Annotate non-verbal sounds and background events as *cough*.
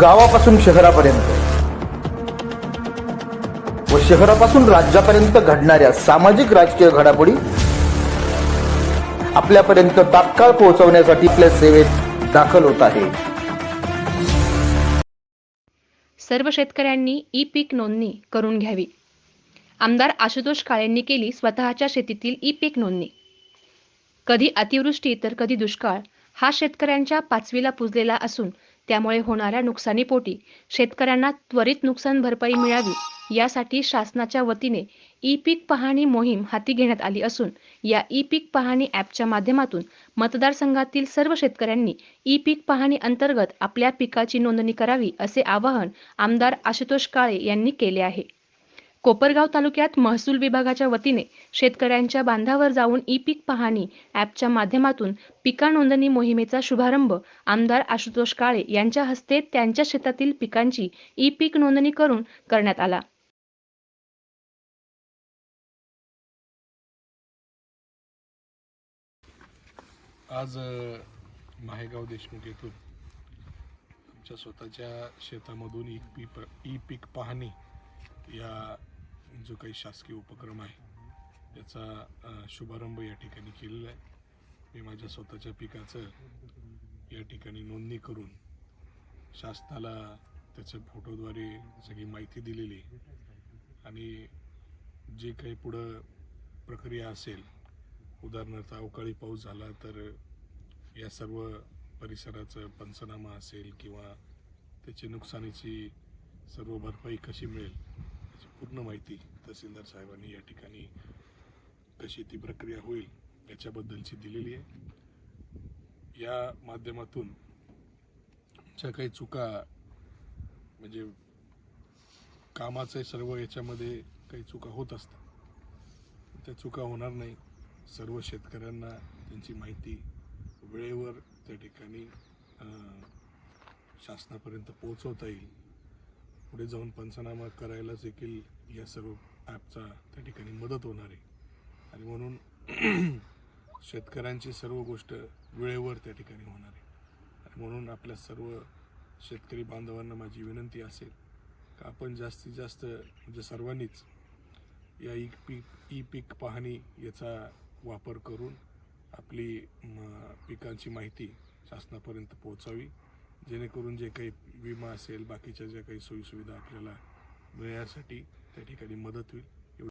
गावापासून शहरापर्यंत. व शहरापासून राज्यापर्यंत घडणाऱ्या सामाजिक राजकीय घडामोडी आपल्यापर्यंत तात्काळ पोहोचवण्यासाठी आपल्या सेवेत दाखल होत आहे. सर्व शेतकऱ्यांनी ई पीक नोंदणी करून घ्यावी. आमदार आशुतोष काळेंनी केली स्वतःच्या शेतीतील ई पीक नोंदणी. कधी अतिवृष्टी तर कधी दुष्काळ हा शेतकऱ्यांच्या पाचवीला पुजलेला असून त्यामुळे होणाऱ्या नुकसानीपोटी शेतकऱ्यांना त्वरित नुकसान भरपाई मिळावी यासाठी शासनाच्या वतीने ई पीक पाहणी मोहीम हाती घेण्यात आली असून या ई पीक पाहणी ॲपच्या माध्यमातून मतदारसंघातील सर्व शेतकऱ्यांनी ई पीक पाहणी अंतर्गत आपल्या पिकाची नोंदणी करावी असे आवाहन आमदार आशुतोष काळे यांनी केले आहे. कोपरगाव तालुक्यात महसूल विभागाच्या वतीने शेतकऱ्यांच्या बांधावर जाऊन ई पीक पाहणी ॲपच्या माध्यमातून पिका नोंदणी मोहिमेचा शुभारंभ आमदार आशुतोष काळे यांच्या हस्ते त्यांच्या शेतातील पिकांची ई पीक नोंदणी करून करण्यात आला. आज माहेगाव देशमुख येथून आमच्या स्वतःच्या शेतामधून ई पीक ई पीक पाहणी या जो काही शासकीय उपक्रम आहे त्याचा शुभारंभ या ठिकाणी केलेला आहे. मी माझ्या स्वतःच्या पिकाचं या ठिकाणी नोंदणी करून शासनाला त्याच्या फोटोद्वारे सगळी माहिती दिलेली आणि जे काही पुढं प्रक्रिया असेल उदाहरणार्थ अवकाळी पाऊस झाला तर या सर्व परिसराचं पंचनामा असेल किंवा त्याची नुकसानीची सर्व भरपाई कशी मिळेल पूर्ण माहिती तहसीलदार साहेबांनी या ठिकाणी कशी ती प्रक्रिया होईल याच्याबद्दलची दिलेली आहे. या माध्यमातून ज्या काही चुका म्हणजे कामाचे सर्व याच्यामध्ये काही चुका होत असतात त्या चुका होणार नाही. सर्व शेतकऱ्यांना त्यांची माहिती वेळेवर त्या ठिकाणी शासनापर्यंत पोहोचवता येईल. पुढे जाऊन पंचनामा करायला देखील या सर्व ॲपचा त्या ठिकाणी मदत होणार आहे. आणि म्हणून *clears throat* शेतकऱ्यांची सर्व गोष्ट वेळेवर त्या ठिकाणी होणार आहे. आणि म्हणून आपल्या सर्व शेतकरी बांधवांना माझी विनंती असेल का आपण जास्तीत जास्त म्हणजे सर्वांनीच या ई पीक ई पीक पाहणी याचा वापर करून आपली म, पिकांची माहिती शासनापर्यंत पोहोचावी. जेणेकरून जे काही विमा असेल बाकीच्या ज्या काही सोयीसुविधा आपल्याला मिळण्यासाठी त्या ठिकाणी मदत होईल.